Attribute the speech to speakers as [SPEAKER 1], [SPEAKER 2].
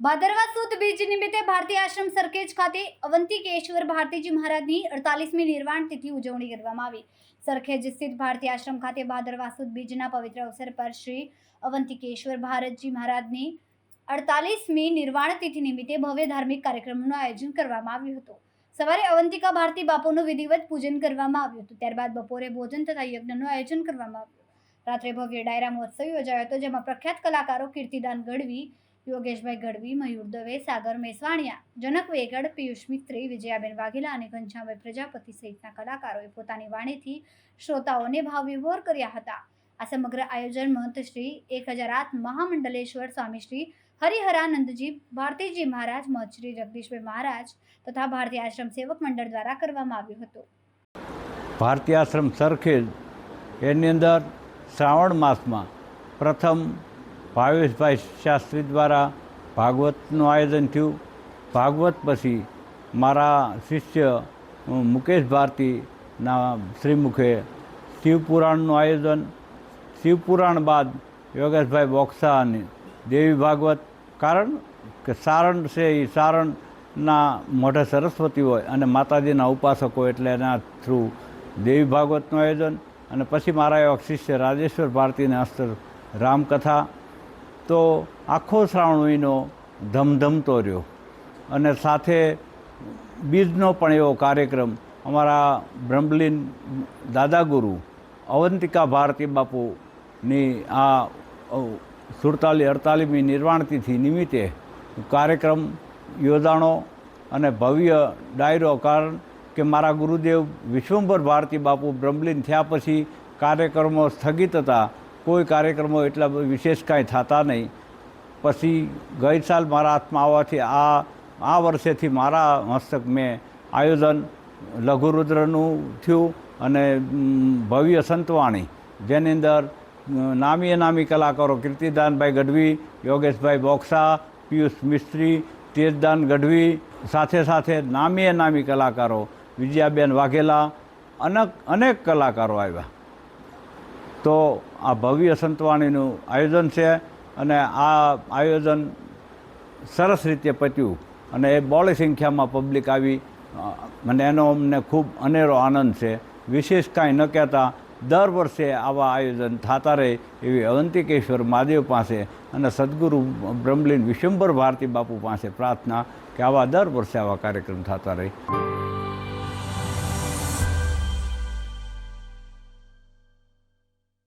[SPEAKER 1] ભાદરવા સુદ બીજ નિમિત્તે ભારતીય આશ્રમ સરખેજ ખાતે અવંતિકેશ્વર ભારતીજી મહારાજની અડતાલીસમી નિર્વાણ તિથિ ઉજવણી કરવામાં આવી. સરખેજ સ્થિત ભારતીય આશ્રમ ખાતે ભાદરવા સુદ બીજના પવિત્ર અવસર પર શ્રી અવંતિકેશ્વર ભારતજી મહારાજની અડતાલીસમી નિર્વાણ તિથિ નિમિત્તે ભવ્ય ધાર્મિક કાર્યક્રમનું આયોજન કરવામાં આવ્યું હતું. સવારે અવંતિકા ભારતી બાપુનું વિધિવત પૂજન કરવામાં આવ્યું હતું. ત્યારબાદ બપોરે ભોજન તથા યજ્ઞનું આયોજન કરવામાં આવ્યું. રાત્રે ભવ્ય ડાયરા મહોત્સવ યોજાયો હતો, જેમાં પ્રખ્યાત કલાકારો કીર્તિદાન ગઢવી યોગેશભાઈ ગઢવી, મયુર દવે, સાગર મેસવાણિયા, જનક વેગડ, પિયુષ મિત્રી, વિજયાબેન વાઘેલા અને ઘનશ્યામભાઈ પ્રજાપતિ સહિતના કલાકારોએ પોતાની વાણીથી શ્રોતાઓને ભાવ વિભોર કર્યા હતા. આ સમગ્ર આયોજન મહંત શ્રી એક હજાર આઠ મહામંડલેશ્વર સ્વામી શ્રી હરિહરાનંદજી ભારતીજી મહારાજ, મહંત શ્રી જગદીશભાઈ મહારાજ તથા ભારતીય આશ્રમ સેવક મંડળ દ્વારા કરવામાં આવ્યું હતું.
[SPEAKER 2] ભારતીય આશ્રમ સરખેજ એની અંદર શ્રાવણ માસમાં પ્રથમ ભાવેશભાઈ શાસ્ત્રી દ્વારા ભાગવતનું આયોજન થયું. ભાગવત પછી મારા શિષ્ય મુકેશ ભારતીના શ્રીમુખે શિવપુરાણનું આયોજન. શિવપુરાણ બાદ યોગેશભાઈ બોક્સા અને દેવી ભાગવત. કારણ કે સારણ છે એ સારણના મોઢે સરસ્વતી હોય અને માતાજીના ઉપાસકો એટલે એના થ્રુ દેવી ભાગવતનું આયોજન. અને પછી મારા એવા શિષ્ય રાજેશ્વર ભારતીના અસ્તર રામકથા. તો આખો શ્રાવણ મહિનો ધમધમતો રહ્યો. અને સાથે બીજનો પણ એવો કાર્યક્રમ, અમારા બ્રહ્મલીન દાદાગુરુ અવંતિકા ભારતી બાપુની આ સુડતાલીસ અડતાલીસમી નિર્વાણતિથિ નિમિત્તે કાર્યક્રમ યોજાણો અને ભવ્ય ડાયરો કારણ કે મારા ગુરુદેવ વિશ્વંભર ભારતી બાપુ બ્રહ્મલીન થયા પછી કાર્યક્રમો સ્થગિત હતા. કોઈ કાર્યક્રમો એટલા વિશેષ કાંઈ થતા નહીં. પછી ગઈ સાલ મારા હાથમાં આવવાથી આ આ વર્ષેથી મારા હસ્તક મેં આયોજન લઘુરુદ્રનું થયું અને ભવ્ય સંતવાણી જેની અંદર અ, નામી કલાકારો કીર્તિદાનભાઈ ગઢવી યોગેશભાઈ બોક્સા પિયુષ મિસ્ત્રી તેજદાન ગઢવી સાથે સાથે નામી નામી કલાકારો વિજયાબેન વાઘેલા અનેક અનેક કલાકારો આવ્યા. તો આ ભવ્ય સંતવાણીનું આયોજન છે અને આ આયોજન સરસ રીતે પત્યું અને એ બોળી સંખ્યામાં પબ્લિક આવી. મને એનો અમને ખૂબ અનેરો આનંદ છે. વિશેષ કાંઈ ન કહેતા દર વર્ષે આવા આયોજન થતા રહે એવી અવંતિકેશ્વર મહાદેવ પાસે અને સદગુરુ બ્રહ્મલીન વિશ્વંભર ભારતી બાપુ પાસે પ્રાર્થના કે આવા દર વર્ષે આવા કાર્યક્રમ થતા રહે.